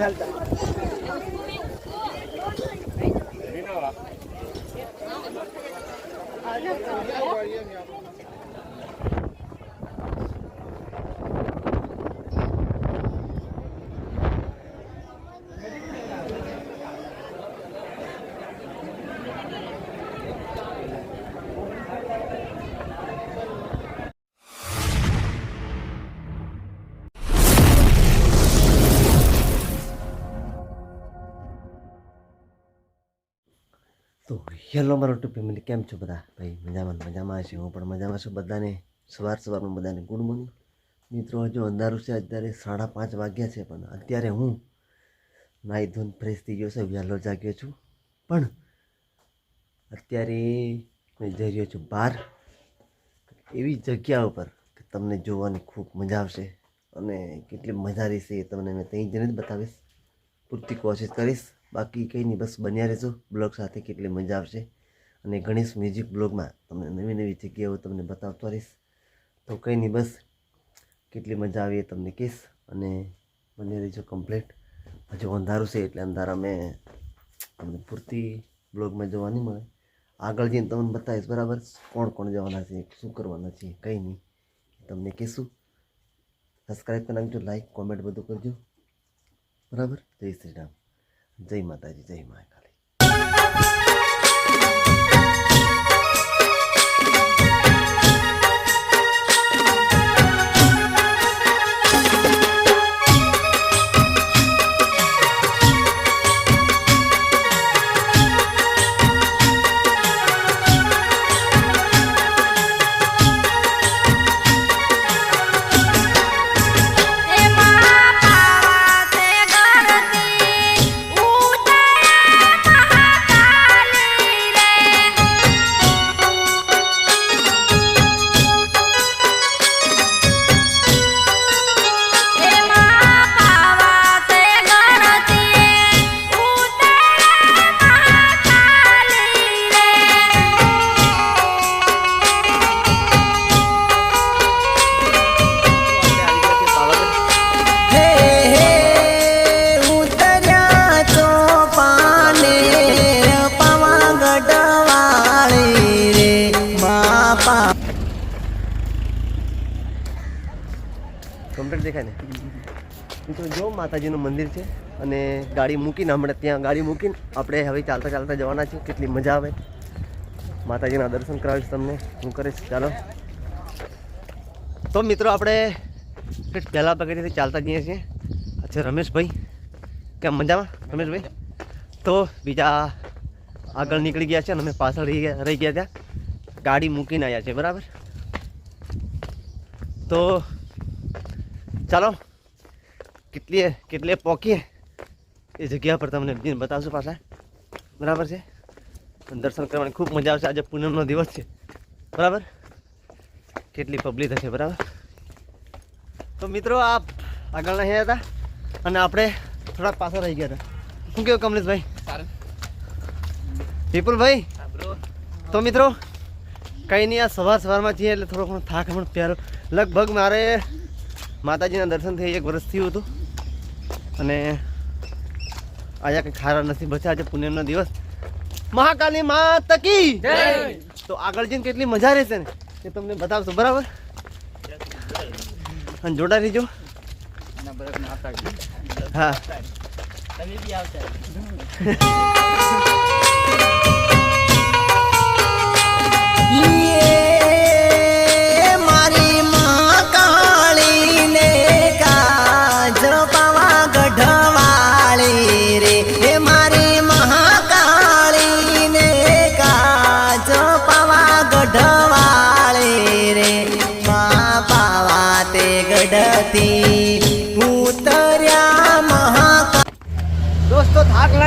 તો હેલો મારો two family કેમ છો બધા? ભાઈ મજામાં મજામાં છે હું પણ મજામાં છું. બધાને સવાર સવારમાં બધાને ગુડ મોર્નિંગ. મિત્રો, હજુ અંધારું છે. અત્યારે સાડા પાંચ વાગ્યા છે પણ અત્યારે હું નાહી ધોઈને ફ્રેશ થઈ ગયો છે. વહેલો જાગ્યો છું. પણ અત્યારે મેં જઈ રહ્યો છું બહાર. એવી જગ્યા ઉપર કે તમને જોવાની ખૂબ મજા આવશે અને કેટલી મજા રહેશે એ તમને મેં ત્યાં જઈને જ બતાવીશ. પૂરતી કોશિશ કરીશ. બાકી કંઈ નહીં, બસ બન્યા રહેજો. બ્લોગ સાથે કેટલી મજા આવશે. અને ગણેશ મ્યુઝિક બ્લોગમાં તમને નવી નવી જગ્યાઓ તમને બતાવતો રહીશ. તો કંઈ નહીં, બસ કેટલી મજા આવી એ તમને કહીશ. અને બની રહીજો કમ્પ્લીટ. હજુ અંધારું છે એટલે અંધારા મેં તમને પૂરતી બ્લોગમાં જોવા નહીં મળે. આગળ જઈને તમને બતાવીશ, બરાબર? કોણ કોણ જવાના છે, શું કરવાના છે, કંઈ નહીં. તમને કહીશું. સબસ્ક્રાઈબ કરી નાખજો લાઈક કોમેન્ટ બધું કરજો. બરાબર? જય શ્રી રામ. જય માતાજી જય મહાકાળી માતાજીનું મંદિર છે અને ગાડી મૂકીને હમણાં ત્યાં ગાડી મૂકીને આપણે હવે ચાલતા ચાલતા જવાના છે કેટલી મજા આવે. માતાજીના દર્શન કરાવીશ તમને. હું કરીશ. ચાલો. તો મિત્રો આપણે પહેલાં પગડીથી ચાલતા જઈએ છીએ. અચ્છા રમેશભાઈ. કેમ મજામાં? રમેશભાઈ? તો બીજા આગળ નીકળી ગયા છે અને અમે પાછળ રહી ગયા રહી ગયા ત્યાં. ગાડી મૂકીને આવ્યા છે. બરાબર? તો ચાલો. કેટલી કેટલે પહોંચીએ એ જગ્યા પર તમને જઈને બતાવશું પાછા. બરાબર છે? દર્શન કરવાની ખૂબ મજા આવશે. આજે પૂનમનો દિવસ છે. બરાબર? કેટલી પબ્લિક હશે બરાબર? તો મિત્રો આપ આગળ નહીં હતા અને આપણે થોડાક પાછા રહી ગયા હતા. શું કેવું કમલેશભાઈ? વિપુલભાઈ? તો મિત્રો કંઈ નહીં આ સવાર સવારમાં છીએ એટલે થોડો ઘણો થાક પણ પ્યારો લગભગ મારે માતાજીના દર્શન થઈ એક વર્ષ થયું હતું. અને આજે કંઈ ખારા નથી બચ્યા આજે પુણ્યનો દિવસ. મહાકાલી માતા કી! તો આગળ જઈને કેટલી મજા રહેશે ને? એ તમને બતાવશો બરાબર? અને જોડા રહીજો. હા. યે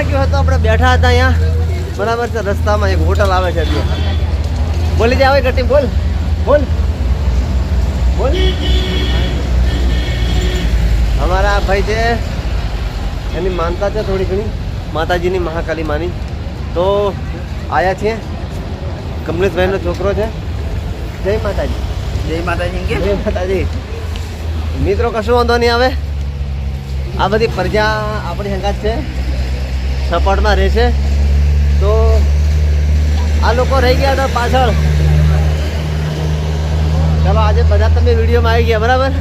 લાગ્યો હતો આપણે બેઠા હતા અહીંયા. બરાબર છે રસ્તામાં એક હોટલ આવે છે બોલી જાય આવે બોલ. બોલ. બોલ. અમારા ભાઈ છે એની માનતા છે થોડી ઘણી. માતાજીની મહાકાલી માની. તો આયા છીએ. કમલેશભાઈનો છોકરો છે. જય માતાજી. જય માતાજી જય માતાજી. મિત્રો કશું વાંધો નહીં આવે. આ બધી પ્રજા આપણી હંગાત છે. સપોર્ટમાં રહેશે. તો આ લોકો રહી ગયા હતા પાછળ. ચાલો, આજે બધા તમે વિડીયોમાં આવી ગયા, બરાબર?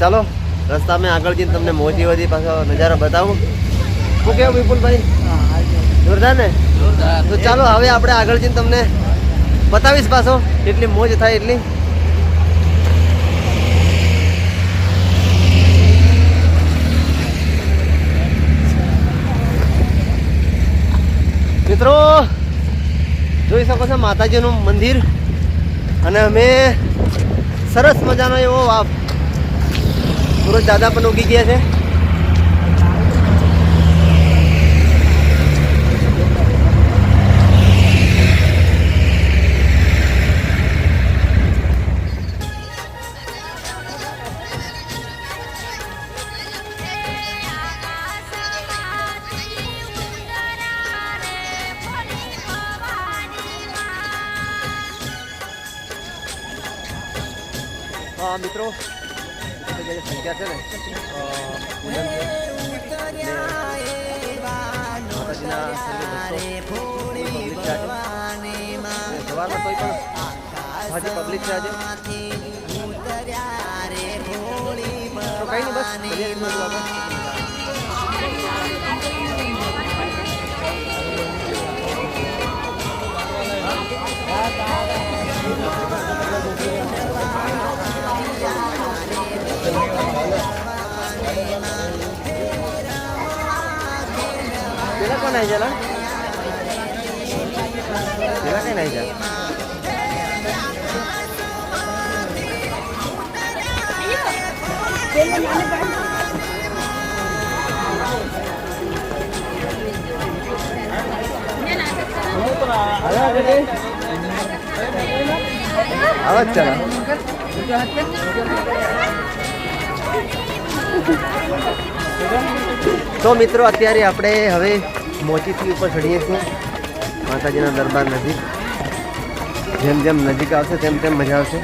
ચાલો ચાલો રસ્તામાં આગળ જઈને તમને મોજી વધી પાછો નજારો બતાવું. શું કેવું વિપુલભાઈ? જોરદાર ને? તો ચાલો, હવે આપણે આગળ જઈને તમને બતાવીશ પાછો એટલી મોજ થાય એટલી. મિત્રો, જોઈ શકો છો માતાજીનું મંદિર. અને અમે સરસ મજાનો એવો વાપ સુરત દાદા પણ ઉગી ગયા છે. મિત્રો જે સંખ્યા છે ને પૂનમ છે. સવારમાં કોઈ પણ હાજી પબ્લિક છે આજે તો કઈ. પેલા કોણ આવી જાય પેલા કઈ નાઈ જાય આવાજ ચાલે તો મિત્રો, અત્યારે આપણે હવે મોચીથી ઉપર ચડીએ છીએ. માતાજીના દરબાર નજીક. જેમ જેમ નજીક આવશે, તેમ તેમ મજા આવશે.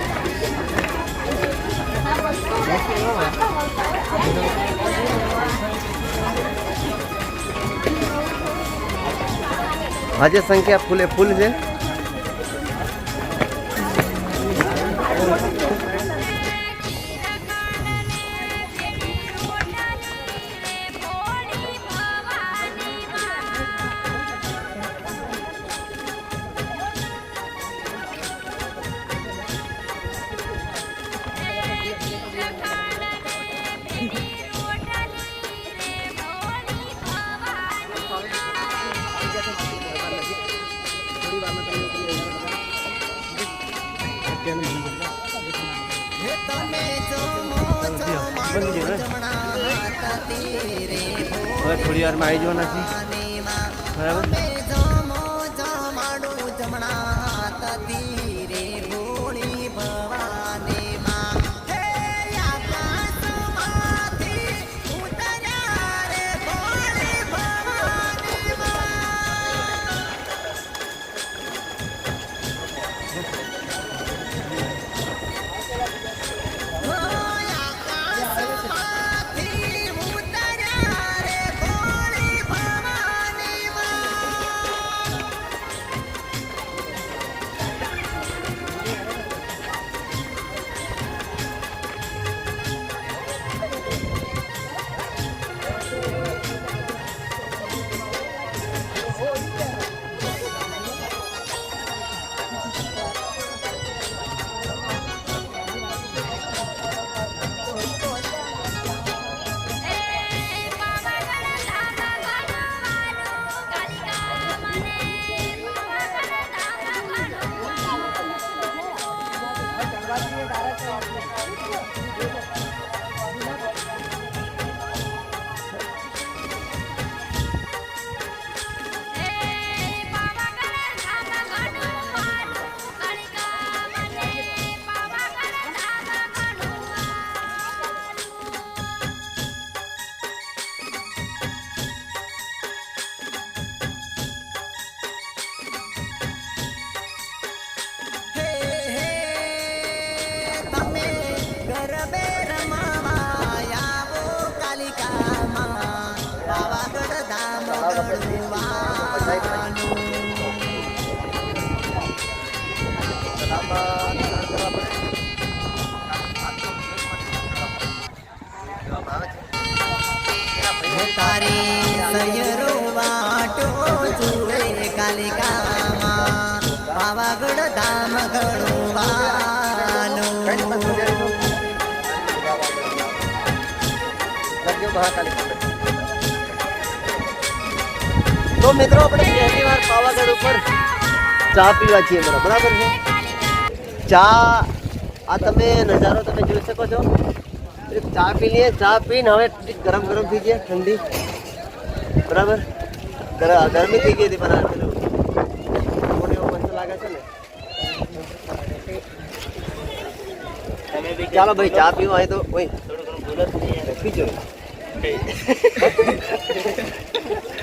આજે સંખ્યા ફૂલે ફૂલ છે. પાવાગઢ ધામ ઘણું વાલું તો મિત્રો આપણે પહેલી વાર પાવાગઢ ઉપર ચા પીવા છીએ બરાબર બરાબર છે? ચા આ તમે નજારો તમે જોઈ શકો છો. ચા પી લઈએ. ચા પીને હવે ગરમ ગરમ થઈ જાય ઠંડી. બરાબર? ગર- ગરમી થઈ ગઈ હતી પણ મને એવું મસ્ત લાગે છે ને. ચાલો ભાઈ ચા પીવા હોય તો ઓય. પીજો.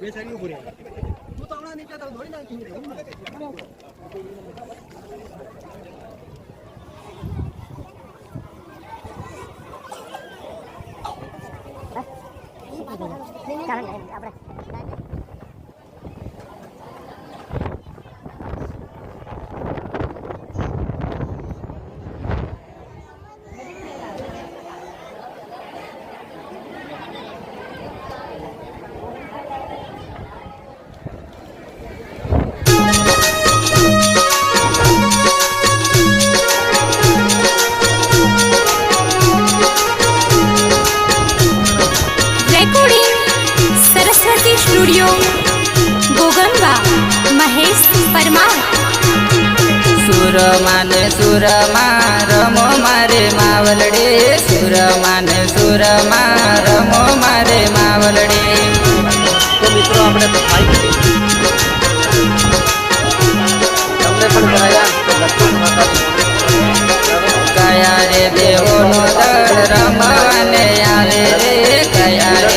বেচারি উপরে তো আমরা নিচে ধরি না સ્ટુડિયો ગોગંબા મહેશ પરમાર. સુરમાન સુરમા રમો મારે માવલડે. સુરમાન સુરમા રમો મારે માવલડે. તો મિત્રો આપણે તમને પણ કયા રે દેવોનો દળ રમવાને આવે રે? કયા રે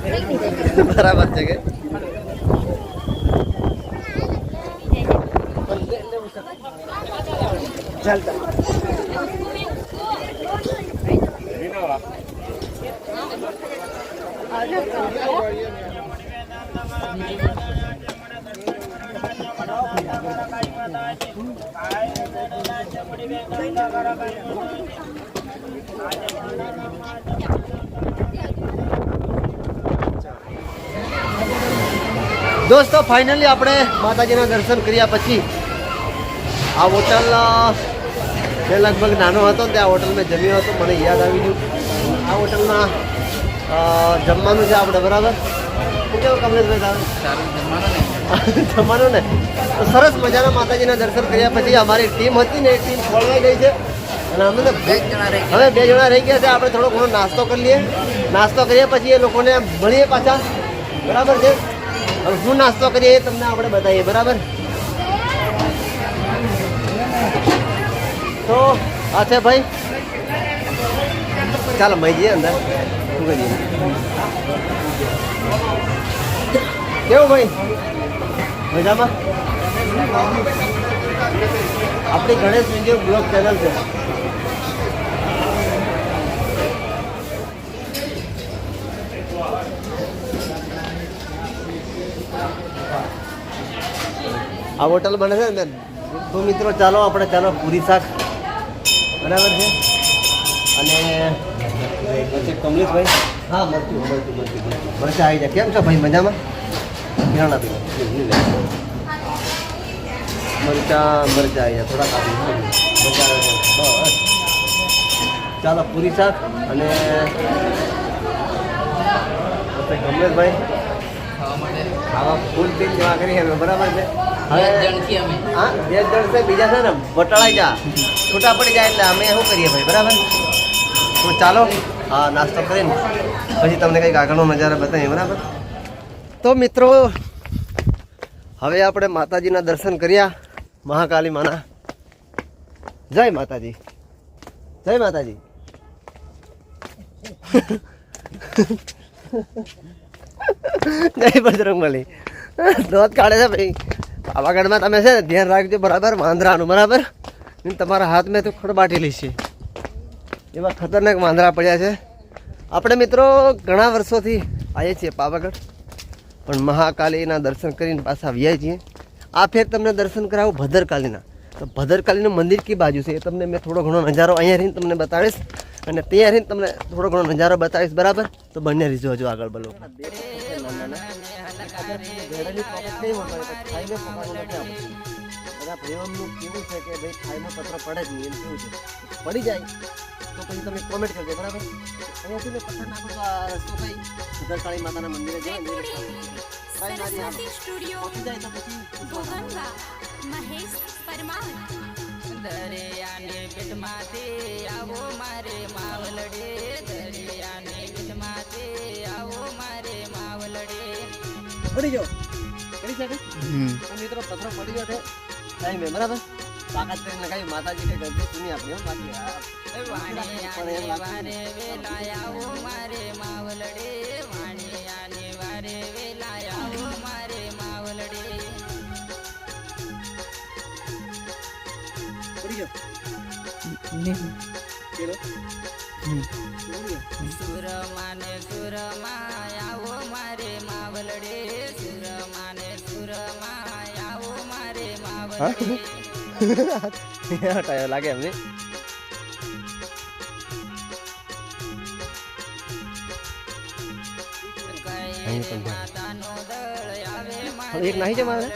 બરાબર છે કે ચાલતા Thank you. દોસ્તો ફાઇનલી આપણે માતાજીના દર્શન કર્યા પછી આ હોટલ જે મેં લગભગ નાનો હતો ને ત્યાં હોટલમાં જમ્યો હતો મને યાદ આવી ગયું. આ હોટલમાં જમવાનું છે આપણે બરાબર? કેવું કમલેશભાઈ જમવાનું ને? તો સરસ મજાના માતાજીના દર્શન કર્યા પછી અમારી ટીમ હતી ને એ ટીમ ખોલવાઈ ગઈ છે. અને અમે તો હવે બે જણા રહી ગયા છે આપણે થોડો ઘણો નાસ્તો કરી લઈએ. નાસ્તો કરીએ પછી એ લોકોને મળીએ પાછા. બરાબર છે? હવે શું નાસ્તો કરીએ એ તમને આપણે બતાવીએ, બરાબર? તો, આ છે ભાઈ. ચાલો મહી જઈએ અંદર. શું કરીએ? કેવું ભાઈ? મજામાં? આપણી ગણેશ વિજય બ્લોગ ચેનલ છે. આ હોટલ બને છે ને, તો મિત્રો ચાલો આપણે ચાલો પૂરી શાક બરાબર છે? અને પછી કમલેશભાઈ. હા મળતું મળતું મળતું મળતું આવી જાય. કેમ છો ભાઈ, મજામાં? ધ્યાન ભાઈ મરચા મરચા આવી જાય. થોડા કાપી મરચા આવે. બસ. ચાલો, પૂરી શાક અને કમલેશભાઈ. ખાવા ફૂલ પીક જેવા અમે બરાબર છે? હવે હા? બે જણ છે બીજા છે ને બટાળાઈ જા. છૂટા પડી જાય એટલે અમે શું કરીએ ભાઈ બરાબર? તો ચાલો હા નાસ્તો કરીને. પછી તમને કંઈક આગળનો નજારો બતાવીએ બરાબર? તો મિત્રો હવે આપણે માતાજીના દર્શન કર્યા મહાકાલી માના. જય માતાજી. જય માતાજી. જય બજરંગબલી. દોત કાઢે છે ભાઈ. પાવાગઢમાં તમે છે ધ્યાન રાખજો બરાબર, વાંદરાનું, બરાબર? તમારા હાથમાં તો ખડબાટેલી છે. એવા ખતરનાક વાંદરા પડ્યા છે. આપણે મિત્રો ઘણા વર્ષોથી આવીએ છીએ પાવાગઢ, પણ મહાકાલીના દર્શન કરીને પાછા આવ્યા છીએ. આ ફેર તમને દર્શન કરાવું ભદ્રકાલીના. તો ભદ્રકાલીનું મંદિર કી બાજુ છે એ તમને મેં થોડો ઘણો નજારો અહીંયા રહીને તમને બતાવીશ. અને ત્યાં રહીને તમને થોડો ઘણો નજારો બતાવીશ, બરાબર? તો બંને રીજો હજુ આગળ બોલો. બધા ભાઈઓનું કેવું છે કે ભાઈ ખાઈને પત્ર પડે જ એમ પડી જાય તો પછી તમે કોમેન્ટ કરજો બરાબર અહીંયાથી મેં પથ્થર નાખો તો રસ્તો કઈ સુધરકાળી માતાના મંદિરે જાય દરિયાની પીઠમાંથી આવો મારે માવલડે, દરિયાની પડી ગયો. કરી શકે? મિત્રો પથરો પડી ગયો છે. ટાઈમે બરાબર? તાકાત કરીને લગાવી માતાજી કે ગરબી સુની આપણે એમ બાકી આ વાણી પણ મારે આને લાગતું વારે વેલા આવો મારે માવલડે વાણી આને વારે વેલા આવો મારે માવલડે. પડી ગયો. પેલો સુરમાને સુરમાં આવો મારે માવલડે સુરમાને સુરમાં આવો મારે માવલડે. ટાયર લાગે એમને. એક નાહી છે મારે?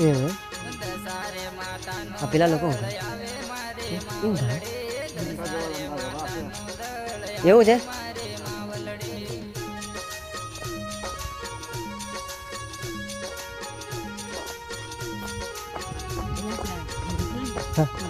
માવલડે કઈ રે માતાનો દળ આવે મારે હા ત્યારે એવું એમ? દસારે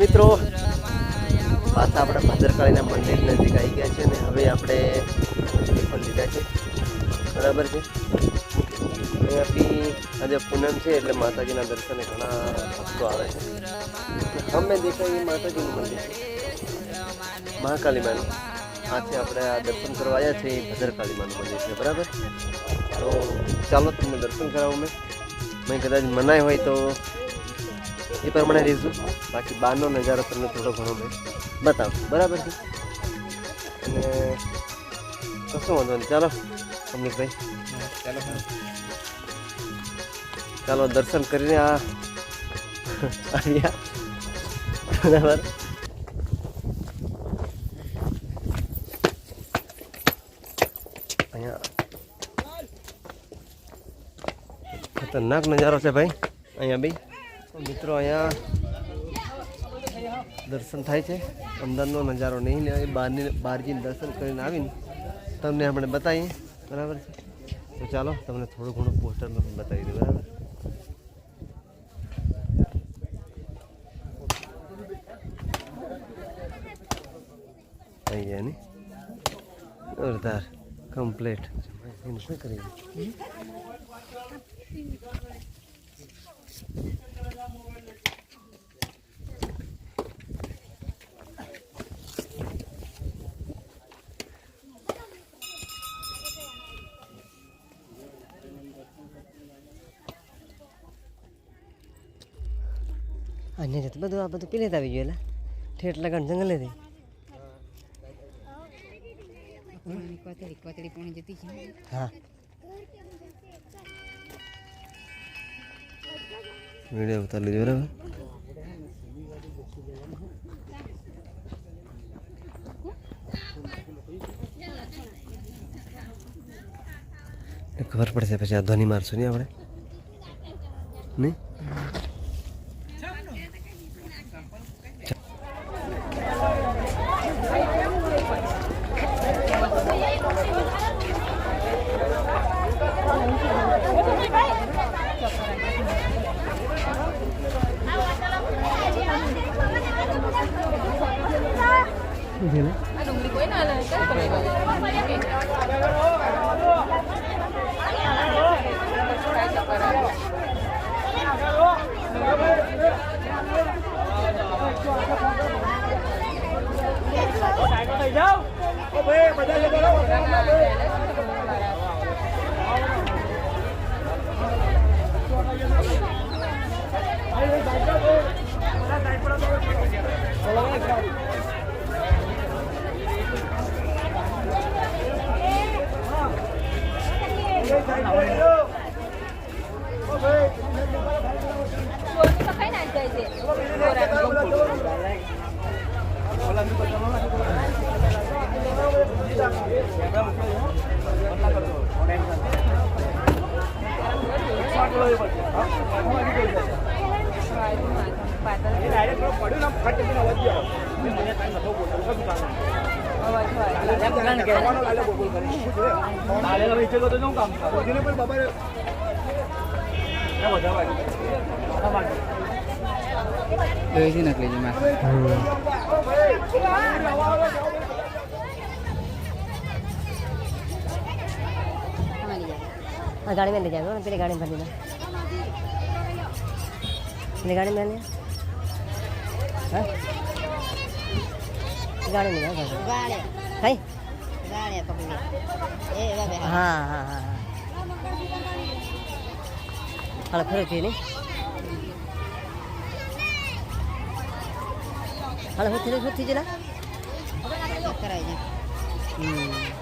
મિત્રો પાછા આપણે ભદ્રકાળીના મંદિર નજીક આવી ગયા છે અને હવે આપણે પણ લીધા છે. બરાબર છે? અહીંયા બી આજે પૂનમ છે એટલે માતાજીના દર્શને ઘણા ભક્તો આવે છે. અમે દેખાય એ માતાજીનું મંદિર છે. મહાકાલી માનું આજે આપણે આ દર્શન કરવા આવ્યા છે એ ભદ્રકાળી માનું મંદિર છે, બરાબર? તો ચાલો તમને દર્શન કરાવું મેં મેં કદાચ મનાય હોય તો એ પ્રમાણે રહીશું. બાકી બહારનો નજારો તમને થોડો ઘણો મેં બતાવું. બરાબર છે? અને કશું વાંધો નહીં. ચાલો અમનિકભાઈ ચાલો ચાલો દર્શન કરીને આ આવ્યા બરાબર? અહીંયા. ખતરનાક નજારો છે ભાઈ. અહીંયા બી તો મિત્રો અહીંયા દર્શન થાય છે. અંદરનો નજારો નહીં ને બહારની બહાર જઈને દર્શન કરીને આવીને તમને આપણે બતાવીએ. બરાબર છે? તો ચાલો, તમને થોડું ઘણું પોસ્ટરમાં પણ બતાવી દઉં, બરાબર? અહીંયા ની જોરદાર. કમ્પ્લીટ. શું કરી અન્ય બધું આ બધું પીલે આવી ગયું, એટલે ઠેઠ પોણી જતી છે હા. વીડિયો બરાબર? ખબર પડશે પછી આ ધ્વનિ મારશું નહીં આપણે? નહીં? છે નકલી માં हाँ गाड़ी में ले जाएगा ना तेरी गाड़ी में भर देना मेरी गाड़ी में ले हाँ गाड़ी में जाओ गाड़ी है ટાણે પકડી એ હવે હા હા હા. હાલ ફરક નહીં હાલ, હું થઈ જલા કરાવી જાય હમ.